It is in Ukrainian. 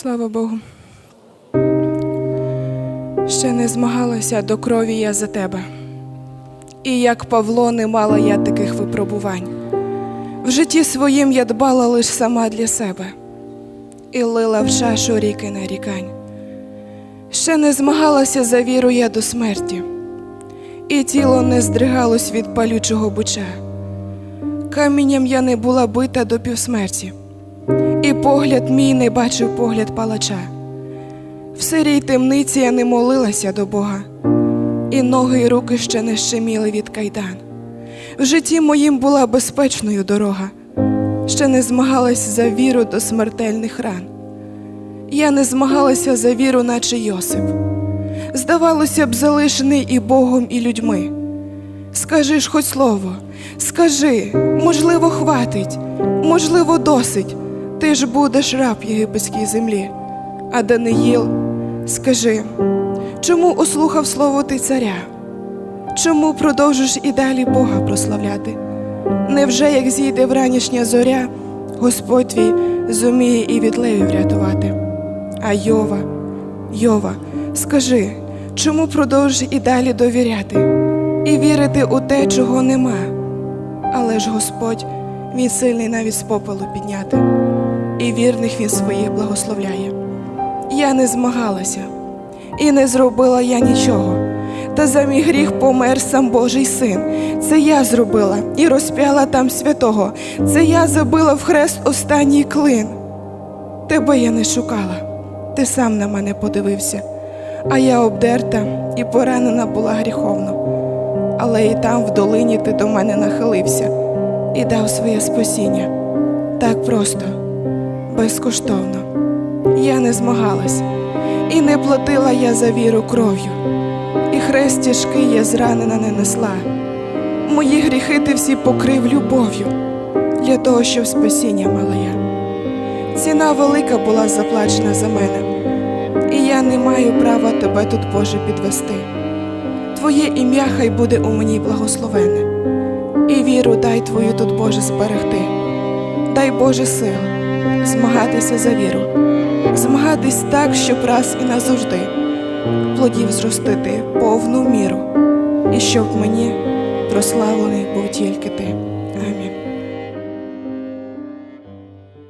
Слава Богу. Ще не змагалася до крові я за тебе. І як Павло, не мала я таких випробувань. В житті своїм я дбала лиш сама для себе і лила в чашу ріки нарікань. Ще не змагалася за віру я до смерті, і тіло не здригалось від палючого бича. Камінням я не була бита до півсмерті, і погляд мій не бачив погляд палача. В сирій темниці я не молилася до Бога, і ноги й руки ще не щеміли від кайдан. В житті моїм була безпечною дорога, ще не змагалась за віру до смертельних ран. Я не змагалася за віру, наче Йосип. Здавалося б, залишений і Богом, і людьми. Скажи ж хоч слово, скажи, можливо, хватить, можливо, досить. Ти ж будеш раб єгипетській землі. А Даниїл, скажи, чому услухав слово ти царя? Чому продовжиш і далі Бога прославляти? Невже як зійде вранішня зоря, Господь твій зуміє і від левів рятувати? А Йова, Йова, скажи, чому продовжиш і далі довіряти і вірити у те, чого нема? Але ж Господь, Він сильний навіть з попелу підняти, і вірних Він своїх благословляє. Я не змагалася, і не зробила я нічого. Та за мій гріх помер сам Божий син. Це я зробила і розп'яла там святого. Це я забила в хрест останній клин. Тебе я не шукала, ти сам на мене подивився, а я обдерта і поранена була гріховно. Але і там, в долині, ти до мене нахилився і дав своє спасіння. Так просто, безкоштовно. Я не змагалась, і не платила я за віру кров'ю, і хрест тяжкий я зранена не несла. Мої гріхи ти всі покрив любов'ю, для того, щоб спасіння мала я. Ціна велика була заплачена за мене, і я не маю права тебе тут, Боже, підвести. Твоє ім'я хай буде у мені благословене, і віру дай Твою тут, Боже, зберегти. Дай Боже сил змагатися за віру, змагатись так, щоб раз і назавжди плодів зростити повну міру, і щоб мені прославлений був тільки ти.